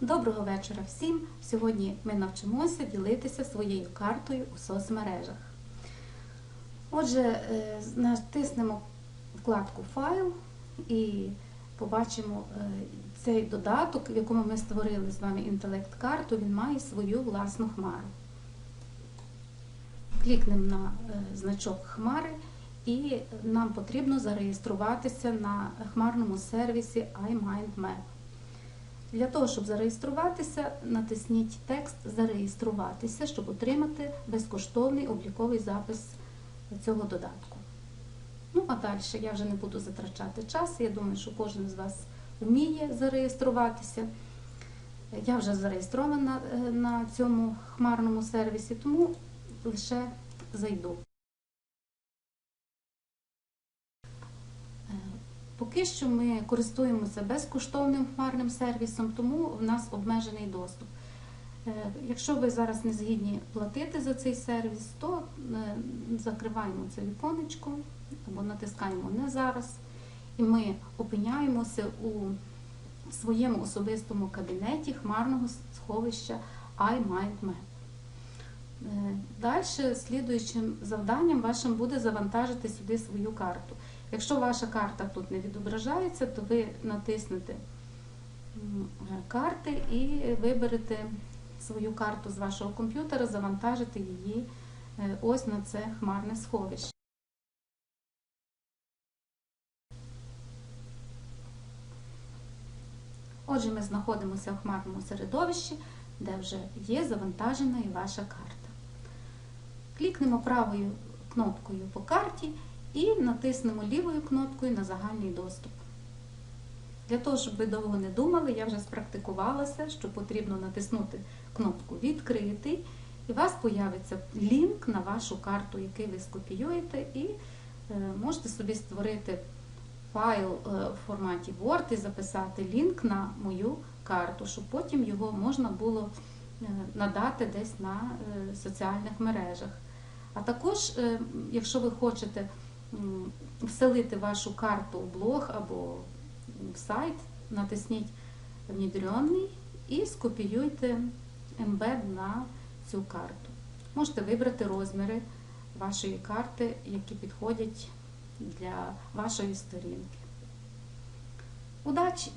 Доброго вечора всім! Сьогодні ми навчимося ділитися своєю картою у соцмережах. Отже, е, натиснемо вкладку Файл і побачимо е, цей додаток, в якому ми створили з вами інтелект-карту, він має свою власну хмару. Клікнемо на е, значок хмари і нам потрібно зареєструватися на хмарному сервісі iMindMap. Для того, щоб зареєструватися, натисніть текст Зареєструватися, щоб отримати безкоштовний обліковий запис цього додатку. Ну, а далі я вже не буду затрачати час. Я думаю, що кожен з вас вміє зареєструватися. Я вже зареєстрована е, на цьому хмарному сервісі, тому лише зайду. Поки що ми користуємося безкоштовним хмарним сервісом, тому в нас обмежений доступ. Е, Якщо ви зараз не згідні платити за цей сервіс, то е, закриваємо це віконечко або натискаємо не зараз, і ми опиняємося у своєму особистому кабінеті хмарного сховища iMindMap. Е, Далі слідуючим завданням вашим буде завантажити сюди свою карту. Якщо ваша карта тут не відображається, то ви натиснете карти і виберете свою карту з вашого комп'ютера, завантажите її е, ось на це хмарне сховище. Отже, ми знаходимося в хмарному середовищі, де вже є завантажена і ваша карта. Клікнемо правою кнопкою по карті і натиснемо лівою кнопкою на загальний доступ. Для того, щоб ви довго не думали, я вже спрактикувалася, що потрібно натиснути кнопку Відкритий, і у вас появиться лінк на вашу карту, який ви скопіюєте, і е, можете собі створити файл е, в форматі Word і записати лінк на мою карту, щоб потім його можна було е, надати десь на соціальних мережах. А також, якщо ви хочете вселити вашу карту в блог або в сайт, натисніть внедрений і скопіюйте ембед на цю карту. Можете вибрати розміри вашої карти, які підходять для вашої сторінки. Удачі!